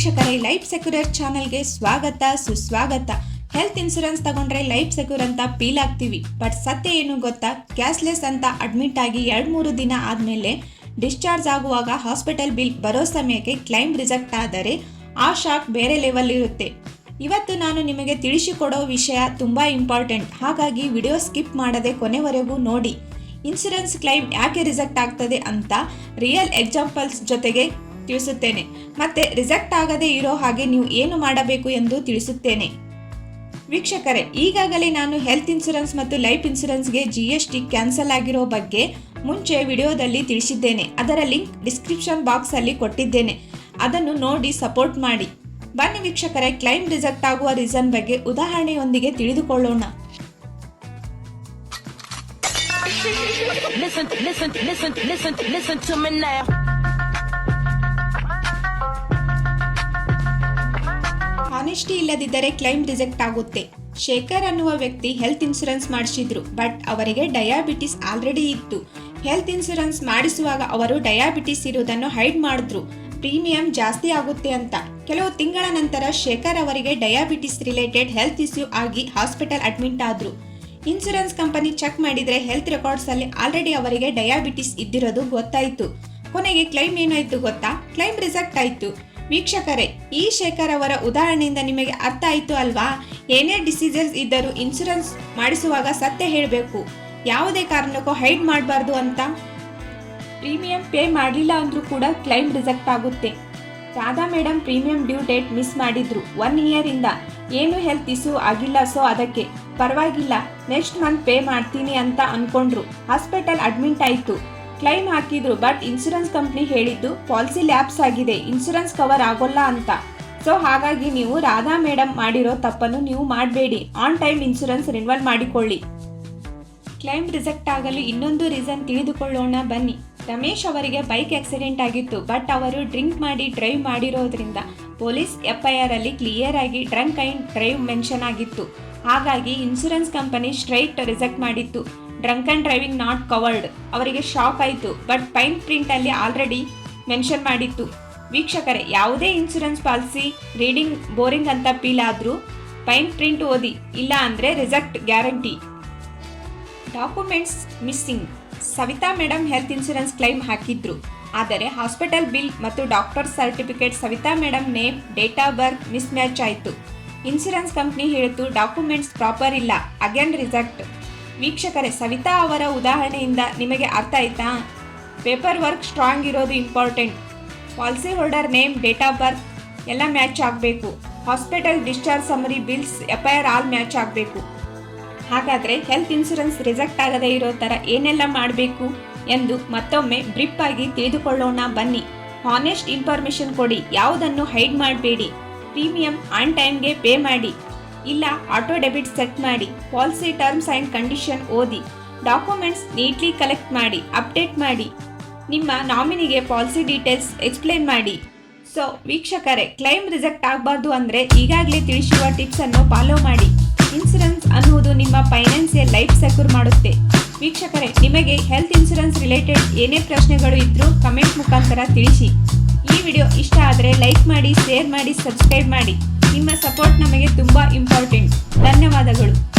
ವೀಕ್ಷಕರೇ, ಲೈಫ್ ಸೆಕ್ಯುರರ್ ಚಾನೆಲ್ಗೆ ಸ್ವಾಗತ, ಸುಸ್ವಾಗತ. ಹೆಲ್ತ್ ಇನ್ಸೂರೆನ್ಸ್ ತಗೊಂಡ್ರೆ ಲೈಫ್ ಸೆಕ್ಯೂರ್ ಅಂತ ಫೀಲ್ ಆಗ್ತೀವಿ. ಬಟ್ ಸತ್ಯ ಏನು ಗೊತ್ತಾ? ಕ್ಯಾಶ್ಲೆಸ್ ಅಂತ ಅಡ್ಮಿಟ್ ಆಗಿ ಎರಡು ಮೂರು ದಿನ ಆದಮೇಲೆ ಡಿಸ್ಚಾರ್ಜ್ ಆಗುವಾಗ ಹಾಸ್ಪಿಟಲ್ ಬಿಲ್ ಬರೋ ಸಮಯಕ್ಕೆ ಕ್ಲೈಮ್ ರಿಜೆಕ್ಟ್ ಆದರೆ ಆ ಶಾಕ್ ಬೇರೆ ಲೆವೆಲ್ ಇರುತ್ತೆ. ಇವತ್ತು ನಾನು ನಿಮಗೆ ತಿಳಿಸಿಕೊಡೋ ವಿಷಯ ತುಂಬ ಇಂಪಾರ್ಟೆಂಟ್. ಹಾಗಾಗಿ ವಿಡಿಯೋ ಸ್ಕಿಪ್ ಮಾಡದೆ ಕೊನೆವರೆಗೂ ನೋಡಿ. ಇನ್ಸೂರೆನ್ಸ್ ಕ್ಲೈಮ್ ಯಾಕೆ ರಿಜೆಕ್ಟ್ ಆಗ್ತದೆ ಅಂತ ರಿಯಲ್ ಎಕ್ಸಾಂಪಲ್ಸ್ ಜೊತೆಗೆ ತಿಳಿಸುತ್ತೇನೆ. ಮತ್ತೆ ರಿಜೆಕ್ಟ್ ಆಗದೆ ಇರೋ ಹಾಗೆ ನೀವು ಏನು ಮಾಡಬೇಕು ಎಂದು ತಿಳಿಸುತ್ತೇನೆ. ವೀಕ್ಷಕರೇ ಈಗಾಗಲೇ ನಾನು ಹೆಲ್ತ್ ಇನ್ಸೂರೆನ್ಸ್ ಮತ್ತು ಲೈಫ್ ಇನ್ಸೂರೆನ್ಸ್ಗೆ ಜಿ ಎಸ್ ಟಿ ಕ್ಯಾನ್ಸಲ್ ಆಗಿರೋ ಬಗ್ಗೆ ಮುಂಚೆ ವಿಡಿಯೋದಲ್ಲಿ ತಿಳಿಸಿದ್ದೇನೆ. ಅದರ ಲಿಂಕ್ ಡಿಸ್ಕ್ರಿಪ್ಷನ್ ಬಾಕ್ಸಲ್ಲಿ ಕೊಟ್ಟಿದ್ದೇನೆ. ಅದನ್ನು ನೋಡಿ ಸಪೋರ್ಟ್ ಮಾಡಿ. ಬನ್ನಿ ವೀಕ್ಷಕರೇ ಕ್ಲೈಮ್ ರಿಜೆಕ್ಟ್ ಆಗುವ ರೀಸನ್ ಬಗ್ಗೆ ಉದಾಹರಣೆಯೊಂದಿಗೆ ತಿಳಿದುಕೊಳ್ಳೋಣ. Listen, listen, listen, listen, listen to me now. Honesty ಇಲ್ಲದಿದ್ದರೆ ಕ್ಲೈಮ್ ರಿಜೆಕ್ಟ್ ಆಗುತ್ತೆ. ಶೇಖರ್ ಅನ್ನುವ ವ್ಯಕ್ತಿ ಹೆಲ್ತ್ ಇನ್ಶೂರೆನ್ಸ್ ಮಾಡಿಸಿದ್ರು ಬಟ್ ಅವರಿಗೆ ಡಯಾಬಿಟಿಸ್ ಆಲ್ರೆಡಿ ಇತ್ತು. ಹೆಲ್ತ್ ಇನ್ಶೂರೆನ್ಸ್ ಮಾಡಿಸುವಾಗ ಅವರು ಡಯಾಬಿಟಿಸ್ ಇರುವುದನ್ನು ಹೈಡ್ ಮಾಡಿದ್ರು. ಪ್ರೀಮಿಯಂ ಜಾಸ್ತಿ ಆಗುತ್ತೆ ಅಂತ. ಕೆಲವು ತಿಂಗಳ ನಂತರ ಶೇಖರ್ ಅವರಿಗೆ ಡಯಾಬಿಟಿಸ್ ರಿಲೇಟೆಡ್ ಹೆಲ್ತ್ ಇಶ್ಯೂ ಆಗಿ ಹಾಸ್ಪಿಟಲ್ ಅಡ್ಮಿಟ್ ಆದ್ರು. ಇನ್ಶೂರೆನ್ಸ್ ಕಂಪನಿ ಚೆಕ್ ಮಾಡಿದ್ರೆ ಹೆಲ್ತ್ ರೆಕಾರ್ಡ್ಸ್ ಅಲ್ಲಿ ಆಲ್ರೆಡಿ ಅವರಿಗೆ ಡಯಾಬಿಟಿಸ್ ಇದ್ದಿರೋದು ಗೊತ್ತಾಯ್ತು. ಕೊನೆಗೆ ಕ್ಲೈಮ್ ಏನಾಯ್ತು ಗೊತ್ತಾ? ಕ್ಲೈಮ್ ರಿಜೆಕ್ಟ್ ಆಯ್ತು. ವೀಕ್ಷಕರೇ, ಈ ಶೇಖರ್ ಅವರ ಉದಾಹರಣೆಯಿಂದ ನಿಮಗೆ ಅರ್ಥ ಆಯ್ತು ಅಲ್ವಾ? ಏನೇ ಡಿಸೀಸಸ್ ಇದ್ದರೂ ಇನ್ಸೂರೆನ್ಸ್ ಮಾಡಿಸುವಾಗ ಸತ್ಯ ಹೇಳಬೇಕು. ಯಾವುದೇ ಕಾರಣಕ್ಕೂ ಹೈಡ್ ಮಾಡಬಾರ್ದು ಅಂತ. ಪ್ರೀಮಿಯಂ ಪೇ ಮಾಡಲಿಲ್ಲ ಅಂದ್ರೂ ಕೂಡ ಕ್ಲೈಮ್ ರಿಜೆಕ್ಟ್ ಆಗುತ್ತೆ. Radha madam premium due date miss ಮಾಡಿದ್ರು. ಒನ್ ಇಯರಿಂದ ಏನು ಹೆಲ್ತ್ ಇಶ್ಯೂ ಆಗಿಲ್ಲ ಸೊ ಅದಕ್ಕೆ ಪರವಾಗಿಲ್ಲ. ನೆಕ್ಸ್ಟ್ ಮಂತ್ ಪೇ ಮಾಡ್ತೀನಿ ಅಂತ ಅನ್ಕೊಂಡ್ರು. ಹಾಸ್ಪಿಟಲ್ ಅಡ್ಮಿಟ್ ಆಯಿತು. ಕ್ಲೈಮ್ ಹಾಕಿದ್ರು ಬಟ್ ಇನ್ಸೂರೆನ್ಸ್ ಕಂಪ್ನಿ ಹೇಳಿದ್ದು, ಪಾಲಿಸಿ ಲ್ಯಾಪ್ಸ್ ಆಗಿದೆ ಇನ್ಸೂರೆನ್ಸ್ ಕವರ್ ಆಗೋಲ್ಲ ಅಂತ. ಸೊ ಹಾಗಾಗಿ ನೀವು ರಾಧಾ ಮೇಡಮ್ ಮಾಡಿರೋ ತಪ್ಪನ್ನು ನೀವು ಮಾಡಬೇಡಿ. ಆನ್ ಟೈಮ್ ಇನ್ಸೂರೆನ್ಸ್ ರಿನ್ವಲ್ ಮಾಡಿಕೊಳ್ಳಿ. ಕ್ಲೈಮ್ ರಿಜೆಕ್ಟ್ ಆಗಲು ಇನ್ನೊಂದು ರೀಸನ್ ತಿಳಿದುಕೊಳ್ಳೋಣ, ಬನ್ನಿ. ರಮೇಶ್ ಅವರಿಗೆ ಬೈಕ್ ಆಕ್ಸಿಡೆಂಟ್ ಆಗಿತ್ತು ಬಟ್ ಅವರು ಡ್ರಿಂಕ್ ಮಾಡಿ, ಡ್ರೈವ್ ಮಾಡಿರೋದ್ರಿಂದ ಪೊಲೀಸ್ ಎಫ್ಐಆರ್ ಅಲ್ಲಿ ಕ್ಲಿಯರ್ ಆಗಿ ಡ್ರಂಕ್ ಅಂಡ್ ಡ್ರೈವ್ ಮೆನ್ಷನ್ ಆಗಿತ್ತು. ಹಾಗಾಗಿ ಇನ್ಸೂರೆನ್ಸ್ ಕಂಪನಿ ಸ್ಟ್ರೈಟ್ ರಿಜೆಕ್ಟ್ ಮಾಡಿತ್ತು. Drunk and driving not covered ಅವರಿಗೆ ಶಾಕ್ ಆಯಿತು. ಬಟ್ ಪೈನ್ ಪ್ರಿಂಟಲ್ಲಿ ಆಲ್ರೆಡಿ ಮೆನ್ಷನ್ ಮಾಡಿತ್ತು. ವೀಕ್ಷಕರೇ, ಯಾವುದೇ ಇನ್ಸೂರೆನ್ಸ್ ಪಾಲಿಸಿ ರೀಡಿಂಗ್ ಬೋರಿಂಗ್ ಅಂತ ಫೀಲ್ ಆದರೂ ಪೈನ್ ಪ್ರಿಂಟ್ ಓದಿ. ಇಲ್ಲ ಅಂದರೆ reject guarantee documents missing Savita madam health insurance claim ಹಾಕಿದ್ರು. ಆದರೆ ಹಾಸ್ಪಿಟಲ್ ಬಿಲ್ ಮತ್ತು doctor certificate Savita madam name date of birth miss match ಆಯಿತು. ಇನ್ಸೂರೆನ್ಸ್ ಕಂಪ್ನಿ ಹೇಳಿತು ಡಾಕ್ಯುಮೆಂಟ್ಸ್ ಪ್ರಾಪರ್ ಇಲ್ಲ. ಅಗೇನ್ ರಿಸೆಕ್ಟ್ ವೀಕ್ಷಕರೇ, ಸವಿತಾ ಅವರ ಉದಾಹರಣೆಯಿಂದ ನಿಮಗೆ ಅರ್ಥ ಆಯ್ತಾ? ಪೇಪರ್ ವರ್ಕ್ ಸ್ಟ್ರಾಂಗ್ ಇರೋದು important. Policy holder name, date of birth ಎಲ್ಲ ಮ್ಯಾಚ್ ಆಗಬೇಕು. Hospital discharge summary bills F I R all match ಆಗಬೇಕು. ಹಾಗಾದರೆ ಹೆಲ್ತ್ ಇನ್ಶೂರೆನ್ಸ್ ರಿಜೆಕ್ಟ್ ಆಗದೇ ಇರೋ ಥರ ಏನೆಲ್ಲ ಮಾಡಬೇಕು ಎಂದು ಮತ್ತೊಮ್ಮೆ ಬ್ರಿಪ್ ಆಗಿ ತಿಳಿದುಕೊಳ್ಳೋಣ ಬನ್ನಿ. ಹಾನೆಸ್ಟ್ ಇನ್ಫಾರ್ಮೇಷನ್ ಕೊಡಿ. ಯಾವುದನ್ನು ಹೈಡ್ ಮಾಡಬೇಡಿ. ಪ್ರೀಮಿಯಂ ಆನ್ ಟೈಮ್ಗೆ ಪೇ ಮಾಡಿ. ಇಲ್ಲ ಆಟೋ ಡೆಬಿಟ್ ಸೆಟ್ ಮಾಡಿ ಪಾಲಿಸಿ ಟರ್ಮ್ಸ್ ಆ್ಯಂಡ್ ಕಂಡೀಷನ್ ಓದಿ ಡಾಕ್ಯುಮೆಂಟ್ಸ್ ನೀಟ್ಲಿ ಕಲೆಕ್ಟ್ ಮಾಡಿ ಅಪ್ಡೇಟ್ ಮಾಡಿ. ನಿಮ್ಮ ನಾಮಿನಿಗೆ ಪಾಲಿಸಿ ಡೀಟೇಲ್ಸ್ ಎಕ್ಸ್ಪ್ಲೇನ್ ಮಾಡಿ. ಸೊ ವೀಕ್ಷಕರೇ ಕ್ಲೈಮ್ ರಿಜೆಕ್ಟ್ ಆಗಬಾರ್ದು ಅಂದರೆ ಈಗಾಗಲೇ ತಿಳಿಸುವ ಟಿಪ್ಸನ್ನು ಫಾಲೋ ಮಾಡಿ. ಇನ್ಸೂರೆನ್ಸ್ ಅನ್ನುವುದು ನಿಮ್ಮ ಫೈನಾನ್ಸಿಯಲ್ ಲೈಫ್ ಸೆಕ್ಯೂರ್ ಮಾಡುತ್ತೆ. ವೀಕ್ಷಕರೇ, ನಿಮಗೆ ಹೆಲ್ತ್ ಇನ್ಸೂರೆನ್ಸ್ ರಿಲೇಟೆಡ್ ಏನೇ ಪ್ರಶ್ನೆಗಳು ಇದ್ದರೂ ಕಮೆಂಟ್ ಮುಖಾಂತರ ತಿಳಿಸಿ. ಈ ವಿಡಿಯೋ ಇಷ್ಟ ಆದರೆ ಲೈಕ್ ಮಾಡಿ ಶೇರ್ ಮಾಡಿ ಸಬ್ಸ್ಕ್ರೈಬ್ ಮಾಡಿ. ನಿಮ್ಮ ಸಪೋರ್ಟ್ ನಮಗೆ ತುಂಬ ಇಂಪಾರ್ಟೆಂಟ್ ಧನ್ಯವಾದಗಳು.